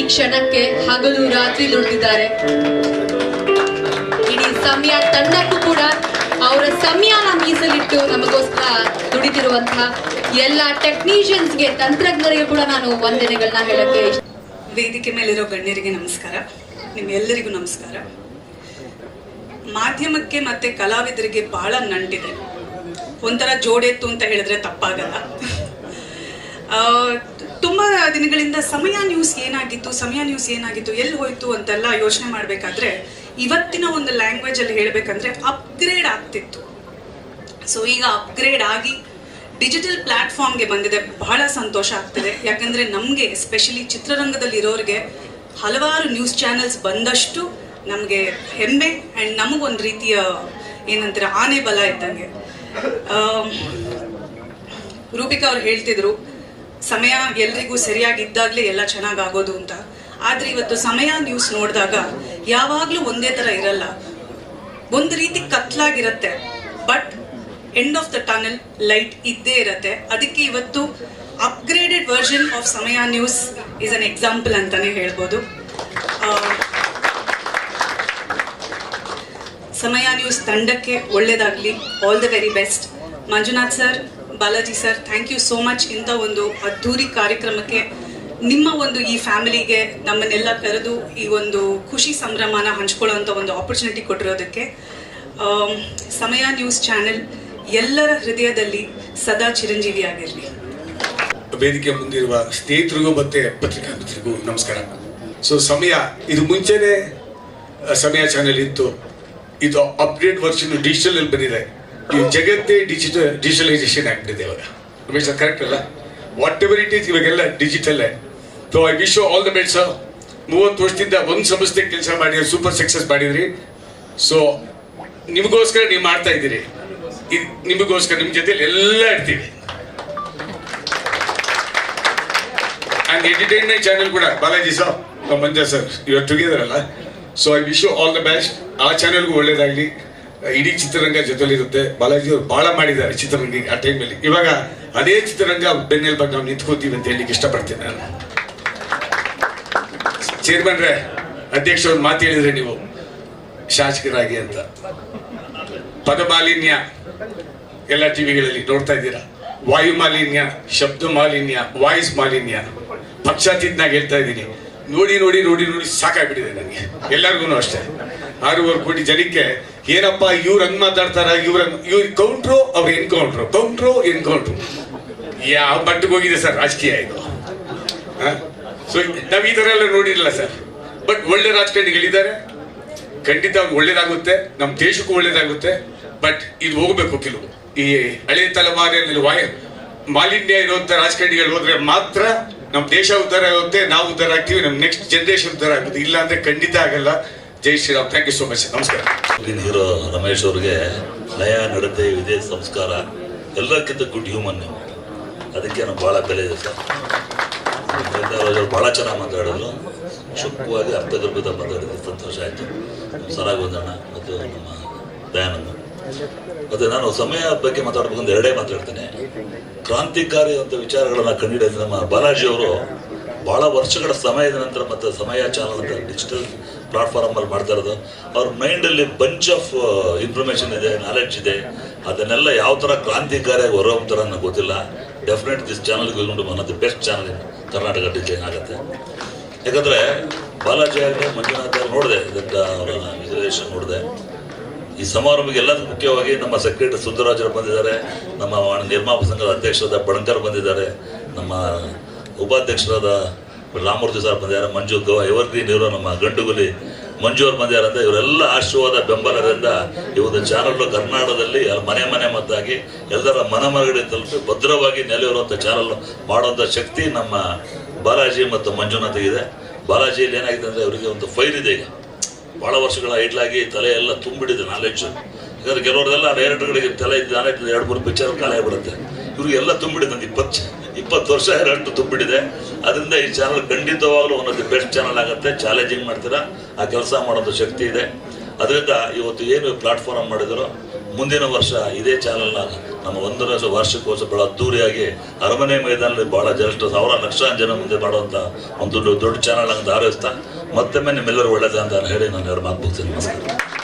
ಈ ಕ್ಷಣಕ್ಕೆ ಹಗಲು ರಾತ್ರಿ ದುಡಿದಿದ್ದಾರೆ ಇಡೀ ಸಮಯ ತಂಡಕ್ಕೂ ಕೂಡ ಅವರ ಸಮಯನ ಮೀಸಲಿಟ್ಟು ನಮಗೋಸ್ಕರ ದುಡಿದಿರುವಂತಹ ಎಲ್ಲ ಟೆಕ್ನಿಷಿಯನ್ಸ್ಗೆ ತಂತ್ರಜ್ಞರಿಗೆ ಕೂಡ ನಾನು ವಂದನೆಗಳನ್ನ ಹೇಳಕ್ಕೆ ವೇದಿಕೆ ಮೇಲಿರೋ ಗಣ್ಯರಿಗೆ ನಮಸ್ಕಾರ. ನಿಮ್ಮೆಲ್ಲರಿಗೂ ನಮಸ್ಕಾರ. ಮಾಧ್ಯಮಕ್ಕೆ ಮತ್ತೆ ಕಲಾವಿದರಿಗೆ ಬಹಳ ನಂಟಿದೆ. ಒಂಥರ ಜೋಡೆತ್ತು ಅಂತ ಹೇಳಿದ್ರೆ ತಪ್ಪಾಗಲ್ಲ. ತುಂಬಾ ದಿನಗಳಿಂದ ಸಮಯ ನ್ಯೂಸ್ ಏನಾಗಿತ್ತು, ಸಮಯ ನ್ಯೂಸ್ ಏನಾಗಿತ್ತು, ಎಲ್ಲಿ ಹೋಯ್ತು ಅಂತೆಲ್ಲ ಯೋಚನೆ ಮಾಡಬೇಕಾದ್ರೆ, ಇವತ್ತಿನ ಒಂದು ಲ್ಯಾಂಗ್ವೇಜ್ ಅಲ್ಲಿ ಹೇಳ್ಬೇಕಂದ್ರೆ ಅಪ್ಗ್ರೇಡ್ ಆಗ್ತಿತ್ತು. ಸೊ ಈಗ ಅಪ್ಗ್ರೇಡ್ ಆಗಿ ಡಿಜಿಟಲ್ ಪ್ಲಾಟ್ಫಾರ್ಮ್ಗೆ ಬಂದಿದೆ. ಬಹಳ ಸಂತೋಷ ಆಗ್ತಿದೆ. ಯಾಕಂದ್ರೆ ನಮಗೆ ಎಸ್ಪೆಷಲಿ ಚಿತ್ರರಂಗದಲ್ಲಿ ಇರೋರಿಗೆ, ಹಲವಾರು ನ್ಯೂಸ್ ಚಾನೆಲ್ಸ್ ಬಂದಷ್ಟು ನಮಗೆ ಹೆಮ್ಮೆ ಆ್ಯಂಡ್ ನಮಗೊಂದು ರೀತಿಯ ಏನಂತಾರೆ ಆನೆ ಬಲ ಇದ್ದಂಗೆ. ರೂಪಿಕಾ ಅವ್ರು ಹೇಳ್ತಿದ್ರು ಸಮಯ ಎಲ್ರಿಗೂ ಸರಿಯಾಗಿದ್ದಾಗಲೇ ಎಲ್ಲ ಚೆನ್ನಾಗಿ ಆಗೋದು ಅಂತ. ಆದ್ರೆ ಇವತ್ತು ಸಮಯ ನ್ಯೂಸ್ ನೋಡಿದಾಗ ಯಾವಾಗಲೂ ಒಂದೇ ಥರ ಇರಲ್ಲ. ಒಂದು ರೀತಿ ಕತ್ಲಾಗಿರತ್ತೆ. But end of the tunnel light ಇದ್ದೇ ಇರತ್ತೆ. ಅದಕ್ಕೆ ಇವತ್ತು upgraded version of Samaya news is an example ಅಂತಾನೆ ಹೇಳ್ಬೋದು. ಸಮಯ ನ್ಯೂಸ್ ತಂಡಕ್ಕೆ ಒಳ್ಳೆಯದಾಗಲಿ all the very best Manjunath sir Balaji sir thank you so much ಇಂಥ ಒಂದು ಅದ್ಧೂರಿ ಕಾರ್ಯಕ್ರಮಕ್ಕೆ ನಿಮ್ಮ ಒಂದು ಈ ಫ್ಯಾಮಿಲಿಗೆ ನಮ್ಮನ್ನೆಲ್ಲ ಕರೆದು ಈ ಒಂದು ಖುಷಿ ಸಂಭ್ರಮನ ಹಂಚ್ಕೊಳ್ಳೋವಂಥ ಒಂದು ಆಪರ್ಚುನಿಟಿ ಕೊಟ್ಟಿರೋದಕ್ಕೆ ಸಮಯ ನ್ಯೂಸ್ ಚಾನೆಲ್ ಎಲ್ಲರ ಹೃದಯದಲ್ಲಿ ಸದಾ ಚಿರಂಜೀವಿ ಆಗಿರಲಿ. ವೇದಿಕೆ ಮುಂದಿರುವ ಸ್ನೇಹಿತರಿಗೂ ಮತ್ತೆ ಪತ್ರಿಕಾ ಮಿತ್ರರಿಗೂ ನಮಸ್ಕಾರ. ಸೊ ಸಮಯ, ಇದು ಮುಂಚೆನೆ ಸಮಯ ಚಾನೆಲ್ ಇತ್ತು. ಇದು ಅಪ್ಡೇಟ್ ವರ್ಷನ್ ಡಿಜಿಟಲ್ ಅಲ್ಲಿ ಬಂದಿದೆ. ಈ ಜಗತ್ತೇ ಡಿಜಿಟಲ್ ಡಿಜಿಟಲೈಸೇಷನ್ ಆಗ್ತಿದೆ ಇವಾಗ. ರಮೇಶ್ ಕರೆಕ್ಟ್ ಅಲ್ಲ? ವಾಟ್ ಎವರ್ ಇಟ್ ಈಸ್ ಇವಾಗೆಲ್ಲ digital so I wish all the best sir ಮೂವತ್ತು ವರ್ಷದಿಂದ ಒಂದು ಸಂಸ್ಥೆ ಕೆಲಸ ಮಾಡಿ ಸೂಪರ್ ಸಕ್ಸಸ್ ಮಾಡಿದ್ರಿ. ಸೊ ನಿಮಗೋಸ್ಕರ ನೀವು ಮಾಡ್ತಾ ಇದ್ದೀರಿ. ಇದ್ ನಿಮಗೋಸ್ಕರ ನಿಮ್ಮ ಜೊತೆಲಿ ಎಲ್ಲ ಇರ್ತೀವಿ. ಆ್ಯಂಡ್ ಎಂಟರ್ಟೈನ್ಮೆಂಟ್ ಚಾನೆಲ್ ಕೂಡ, ಬಾಲಾಜಿ ಸರ್ ಮಂಜಾ ಸರ್ ಇವತ್ತು ಟುಗೆದರ್ ಅಲ್ಲ. So I wish you all the best ಆ ಚಾನೆಲ್ಗೂ ಒಳ್ಳೇದಾಗಲಿ. ಇಡೀ ಚಿತ್ರರಂಗ ಜೊತೆಲಿರುತ್ತೆ. ಬಾಲಾಜಿ ಅವರು ಬಹಳ ಮಾಡಿದ್ದಾರೆ ಚಿತ್ರರಂಗ ಆ ಟೈಮಲ್ಲಿ ಇವಾಗ ಅದೇ ಚಿತ್ರರಂಗ ಬೆನ್ನೆಲುಬಾಗಿ ನಾವು ನಿಂತ್ಕೋತೀವಿ ಅಂತ ಹೇಳಿಕ್ಕೆ ಇಷ್ಟಪಡ್ತೀನಿ ನಾನು. ಚೇರ್ಮನ್ರೆ, ಅಧ್ಯಕ್ಷ ಒಂದು ಮಾತು ಹೇಳಿದ್ರೆ ನೀವು ಶಾಸಕರಾಗಿ ಅಂತ. ಪದ ಮಾಲಿನ್ಯ ಎಲ್ಲ ಟಿವಿಗಳಲ್ಲಿ ನೋಡ್ತಾ ಇದ್ದೀರಾ. ವಾಯು ಮಾಲಿನ್ಯ, ಶಬ್ದ ಮಾಲಿನ್ಯ, ವಾಯ್ಸ್ ಮಾಲಿನ್ಯ. ಪಕ್ಷಾತೀತನಾಗಿ ಹೇಳ್ತಾ ಇದ್ದೀನಿ. ನೋಡಿ ನೋಡಿ ನೋಡಿ ನೋಡಿ ಸಾಕಾಗ್ಬಿಟ್ಟಿದೆ ನನಗೆ. ಎಲ್ಲರಿಗೂ ಅಷ್ಟೇ. ಆರೂವರೆ ಕೋಟಿ ಜನಕ್ಕೆ, ಏನಪ್ಪ ಇವ್ರು ಹಂಗ್ ಮಾತಾಡ್ತಾರ? ಇವ್ರ ಇವ್ರ ಕೌಂಟ್ರು ಅವ್ರ ಎನ್ಕೌಂಟ್ರು ಕೌಂಟ್ರು ಎನ್ಕೌಂಟ್ರು ಯಾವ ಮಟ್ಟಿಗೆ ಹೋಗಿದೆ ಸರ್, ರಾಜಕೀಯ ಇದು. ಸೊ ನಾವ್ ಈ ತರ ಎಲ್ಲ ನೋಡಿರಲಿಲ್ಲ ಸರ್. ಬಟ್ ಒಳ್ಳೆ ರಾಜಕಾರಣಿಗಳಿದ್ದಾರೆ. ಖಂಡಿತ ಒಳ್ಳೇದಾಗುತ್ತೆ. ನಮ್ಮ ದೇಶಕ್ಕೂ ಒಳ್ಳೇದಾಗುತ್ತೆ. ಬಟ್ ಇದು ಹೋಗ್ಬೇಕು ಕೆಲವು. ಈ ಹಳೆ ತಲೆಮಾರಿನಲ್ಲಿ ವಾಯ, ಮಾಲಿನ್ಯ ಇರುವಂತ ರಾಜಕಾರಣಿಗಳು ಹೋದ್ರೆ ಮಾತ್ರ ನಮ್ಮ ದೇಶ ಉದ್ಧಾರ ಆಗುತ್ತೆ, ನಾವು ಉದ್ಧಾರ ಆಗ್ತೀವಿ ನಮ್ಮ ನೆಕ್ಸ್ಟ್ ಜನರೇಷನ್ ಉದ್ಧಾರ ಆಗುತ್ತೆ. ಇಲ್ಲ ಅಂದ್ರೆ ಖಂಡಿತ ಆಗಲ್ಲ. ಜೈ Shriram thank you so much ನಮಸ್ಕಾರ. ಹೀರೋ ರಮೇಶ್ ಅವ್ರಿಗೆ ಲಯ, ನಡತೆ ವಿಧೇ ಸಂಸ್ಕಾರ ಎಲ್ಲಕ್ಕಿಂತ ಗುಡ್ ಹ್ಯೂಮನ್ ನೀವು. ಅದಕ್ಕೆ ನಾನು ಭಾಳ ಬೆಲೆ ಇದೆ ಸರ್. ಅವರು ಭಾಳ ಚೆನ್ನಾಗಿ ಮಾತಾಡೋದು ಶುಭವಾಗಿ ಅರ್ಥಗರ್ಭಿತ ಮಾತಾಡಿದ್ರು. ಸಂತೋಷ ಆಯಿತು. ಸರಾಗೊಂದಣ್ಣ ಮತ್ತು ನಮ್ಮ ದಯಾನಂದ. ಮತ್ತು ನಾನು ಸಮಯ ಬಗ್ಗೆ ಮಾತಾಡ್ಬೇಕಂದ್ರೆ ಎರಡೇ ಮಾತಾಡ್ತೇನೆ. ಕ್ರಾಂತಿಕಾರಿ ಅಂತ ವಿಚಾರಗಳನ್ನು ಕಂಡುಹಿಡಿದ ನಮ್ಮ ಬಾಲಾಜಿ ಅವರು ಭಾಳ ವರ್ಷಗಳ ಸಮಯದ ನಂತರ ಮತ್ತು ಸಮಯ ಚಾನಲ್ ಅಂತ ಡಿಜಿಟಲ್ ಪ್ಲಾಟ್ಫಾರ್ಮ್ ಅಲ್ಲಿ ಮಾಡ್ತಾ ಇರೋದು ಅವ್ರ ಮೈಂಡಲ್ಲಿ ಬಂಚ್ ಆಫ್ ಇನ್ಫಾರ್ಮೇಶನ್ ಇದೆ ನಾಲೆಡ್ಜ್ ಇದೆ. ಅದನ್ನೆಲ್ಲ ಯಾವ ಥರ ಕ್ರಾಂತಿಕಾರಿಯಾಗಿ ಹೊರಹೊಮ್ತಾರ ನನಗೆ ಗೊತ್ತಿಲ್ಲ. Definite this channel ಹೋಗ್ಕೊಂಡು the best channel in Karnataka design ಆಗುತ್ತೆ. ಯಾಕಂದ್ರೆ ಬಾಲಾಜಿ ಆಗಲಿ, ಮಂಜುನಾಥ್ ನೋಡಿದೆ ಇದಕ್ಕೆ ಅವರ ನೋಡಿದೆ. ಈ ಸಮಾರಂಭಕ್ಕೆ ಎಲ್ಲದಕ್ಕೂ ಮುಖ್ಯವಾಗಿ ನಮ್ಮ ಸೆಕ್ರೆಟರಿ ಸುಂದರರಾಜರು ಬಂದಿದ್ದಾರೆ, ನಮ್ಮ ನಿರ್ಮಾಪಕ ನಿರ್ಮಾಪ ಸಂಘದ ಅಧ್ಯಕ್ಷರಾದ ಬಣಕರ್ ಬಂದಿದ್ದಾರೆ, ನಮ್ಮ ಉಪಾಧ್ಯಕ್ಷರಾದ ರಾಮೂರ್ತಿ ಸರ್ ಬಂದಿದ್ದಾರೆ, ಮಂಜು ಗವ ಎವರ್ಗ್ರೀನ್ ಇವರು ನಮ್ಮ ಗಂಡುಗುಲಿ ಮಂಜು ಅವ್ರು ಅಂತ ಇವರೆಲ್ಲ ಆಶೀರ್ವಾದ, ಬೆಂಬಲದಿಂದ ಈ ಒಂದು ಚಾನಲ್ ಕರ್ನಾಟಕದಲ್ಲಿ ಮನೆ ಮನೆ ಮದ್ದಾಗಿ ಎಲ್ಲರ ಮನ ಮನಗಳಿಗೆ ತಲುಪಿ ಭದ್ರವಾಗಿ ನೆಲೆಯಿರುವಂಥ ಚಾನಲ್ ಮಾಡುವಂಥ ಶಕ್ತಿ ನಮ್ಮ ಬಾಲಾಜಿ ಮತ್ತು ಮಂಜುನಾಥಿಗಿದೆ ಬಾಲಾಜಿಯಲ್ಲಿ ಏನಾಗಿದೆ ಅಂದರೆ ಅವರಿಗೆ ಒಂದು ಫೈಲ್ ಇದೆ ಈಗ. ಭಾಳ ವರ್ಷಗಳ ಐಡ್ಲಾಗಿ ತಲೆ ಎಲ್ಲ ತುಂಬಿಡಿದೆ ನಾಲೆಜ್ಜು ಯಾಕಂದರೆ ಕೆಲವರೆಲ್ಲ ಡೈರೆಕ್ಟರ್ಗಳಿಗೆ ತಲೆ ಇದ್ದ ನಾಲೆಡ್ಜ್ ಎರಡು ಮೂರು ಪಿಕ್ಚರ್ ಖಾಲಿ ಬರುತ್ತೆ ಇವರಿಗೆಲ್ಲ ತುಂಬಿಡಿದೆ ನಂದು ಇಪ್ಪತ್ತು. ಇಪ್ಪತ್ತು ವರ್ಷ ಎರಡು ತುಂಬಿಡಿದೆ. ಅದರಿಂದ ಈ ಚಾನಲ್ ಖಂಡಿತವಾಗ್ಲೂ one of the best channel ಆಗುತ್ತೆ. ಚಾಲೆಂಜಿಂಗ್ ಮಾಡ್ತೀರಾ? ಆ ಕೆಲಸ ಮಾಡೋದು ಶಕ್ತಿ ಇದೆ. ಅದರಿಂದ ಇವತ್ತು ಏನು ಪ್ಲಾಟ್ಫಾರ್ಮ್ ಮಾಡಿದ್ರು, ಮುಂದಿನ ವರ್ಷ ಇದೇ ಚಾನಲ್ನ ನಮ್ಮ ಒಂದು ವರ್ಷ ವಾರ್ಷಿಕೋತ್ಸವ ಬಹಳ ಅದ್ದೂರಿಯಾಗಿ ಅರಮನೆ ಮೈದಾನದಲ್ಲಿ ಬಹಳ ಜನಷ್ಟು ಸಾವಿರ ಲಕ್ಷಾಂತರ ಜನ ಮುಂದೆ ಮಾಡುವಂಥ ಒಂದು ದೊಡ್ಡ ದೊಡ್ಡ ಚಾನಲ್ ಅಂತ ಆರೈಸ್ತಾ ಮತ್ತೊಮ್ಮೆ ನಿಮ್ಮೆಲ್ಲರೂ ಒಳ್ಳೆಯದ ಅಂತ ಹೇಳಿ ನಾನು ಎರಡು ಮಾತು ನಮಸ್ಕಾರ.